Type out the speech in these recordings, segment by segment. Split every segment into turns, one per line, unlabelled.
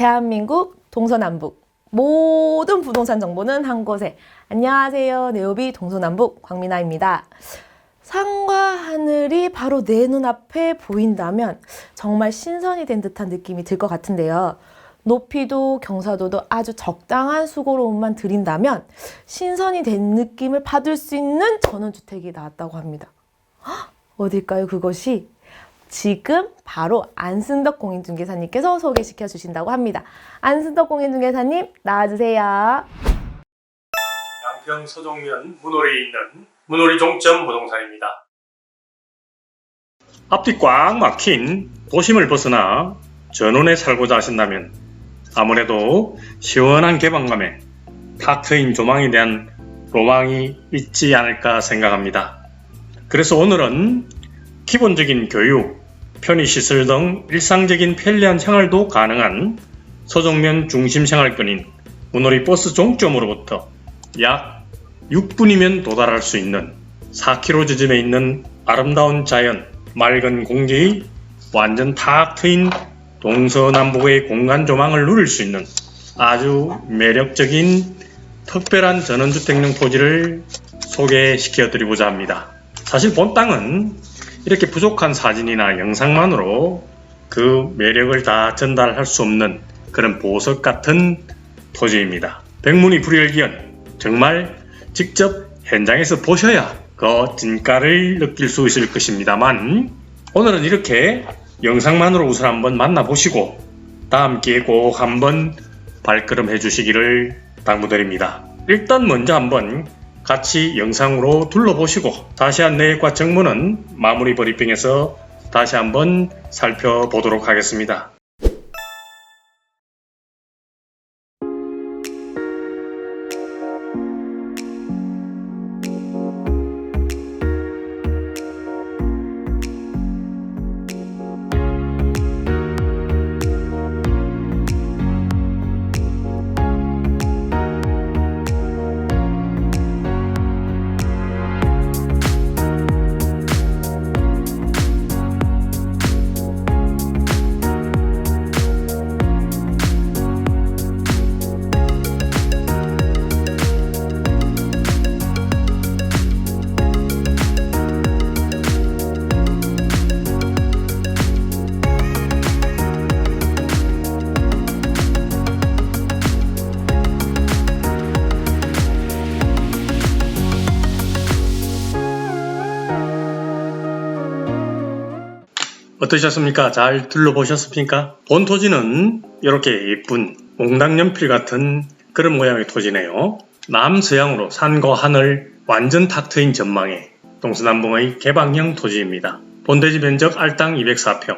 대한민국 동서남북 모든 부동산 정보는 한 곳에. 안녕하세요. 네오비 동서남북 광민아입니다. 산과 하늘이 바로 내 눈앞에 보인다면 정말 신선이 된 듯한 느낌이 들 것 같은데요. 높이도 경사도도 아주 적당한 수고로움만 들인다면 신선이 된 느낌을 받을 수 있는 전원주택이 나왔다고 합니다. 헉, 어딜까요, 그것이? 지금 바로 안승덕 공인중개사님께서 소개시켜 주신다고 합니다. 안승덕 공인중개사님 나와주세요.
양평 서종면 문호리에 있는 문호리 종점 부동산입니다. 앞뒤 꽉 막힌 도심을 벗어나 전원에 살고자 하신다면 아무래도 시원한 개방감에 탁 트인 조망에 대한 로망이 있지 않을까 생각합니다. 그래서 오늘은 기본적인 교육, 편의 시설 등 일상적인 편리한 생활도 가능한 서종면 중심 생활권인 문호리 버스 종점으로부터 약 6분이면 도달할 수 있는 4km 지점에 있는 아름다운 자연, 맑은 공기의 완전 탁 트인 동서남북의 공간 조망을 누릴 수 있는 아주 매력적인 특별한 전원주택용 토지를 소개시켜 드리고자 합니다. 사실 본 땅은 이렇게 부족한 사진이나 영상만으로 그 매력을 다 전달할 수 없는 그런 보석 같은 토지입니다. 백문이 불여일견 정말 직접 현장에서 보셔야 그 진가를 느낄 수 있을 것입니다만 오늘은 이렇게 영상만으로 우선 한번 만나보시고 다음 기회에 꼭 한번 발걸음 해주시기를 당부드립니다. 일단 먼저 한번 같이 영상으로 둘러보시고 자세한 내역과 정보는 마무리 브리핑에서 다시 한번 살펴보도록 하겠습니다. 어떠셨습니까? 잘 둘러보셨습니까? 본 토지는 이렇게 예쁜 몽당 연필 같은 그런 모양의 토지네요. 남서양으로 산과 하늘 완전 탁 트인 전망에 동서남북의 개방형 토지입니다. 본대지 면적 알땅 204평,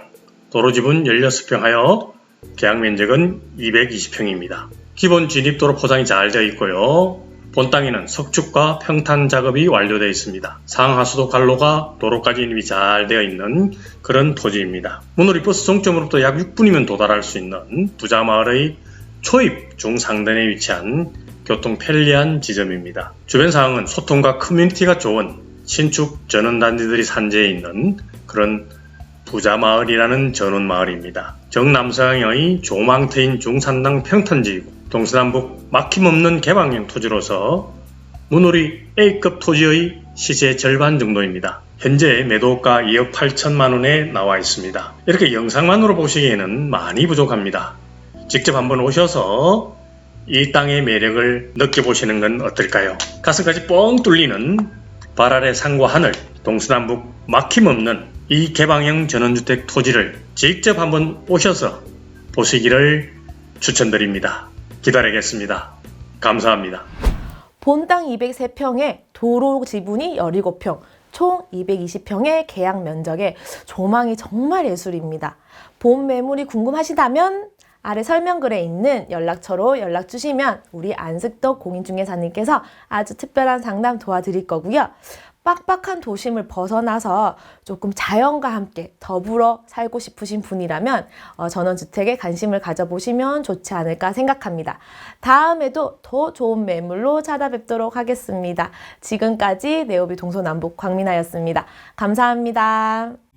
도로지분 16평 하여 계약 면적은 220평입니다. 기본 진입도로 포장이 잘 되어 있고요. 본 땅에는 석축과 평탄 작업이 완료되어 있습니다. 상하수도 갈로가 도로까지 인입이 잘 되어 있는 그런 토지입니다. 문호리 버스 종점으로부터 약 6분이면 도달할 수 있는 부자마을의 초입 중상단에 위치한 교통 편리한 지점입니다. 주변 상황은 소통과 커뮤니티가 좋은 신축 전원단지들이 산재해 있는 그런 부자마을이라는 전원마을입니다. 정남서양의 조망 트인 중산당 평탄지이고 동서남북 막힘없는 개방형 토지로서 문호리 A급 토지의 시세 절반 정도입니다. 현재 매도가 2억 8천만 원에 나와 있습니다. 이렇게 영상만으로 보시기에는 많이 부족합니다. 직접 한번 오셔서 이 땅의 매력을 느껴보시는 건 어떨까요? 가슴까지 뻥 뚫리는 발 아래 산과 하늘, 동서남북 막힘없는 이 개방형 전원주택 토지를 직접 한번 오셔서 보시기를 추천드립니다. 기다리겠습니다. 감사합니다.
본땅 203평에 도로 지분이 17평, 총 220평의 계약 면적에 조망이 정말 예술입니다. 본 매물이 궁금하시다면 아래 설명글에 있는 연락처로 연락 주시면 우리 안승덕 공인중개사님께서 아주 특별한 상담 도와드릴 거고요. 빡빡한 도심을 벗어나서 조금 자연과 함께 더불어 살고 싶으신 분이라면 어, 전원주택에 관심을 가져보시면 좋지 않을까 생각합니다. 다음에도 더 좋은 매물로 찾아뵙도록 하겠습니다. 지금까지 네오비 동서남북 광민아였습니다. 감사합니다.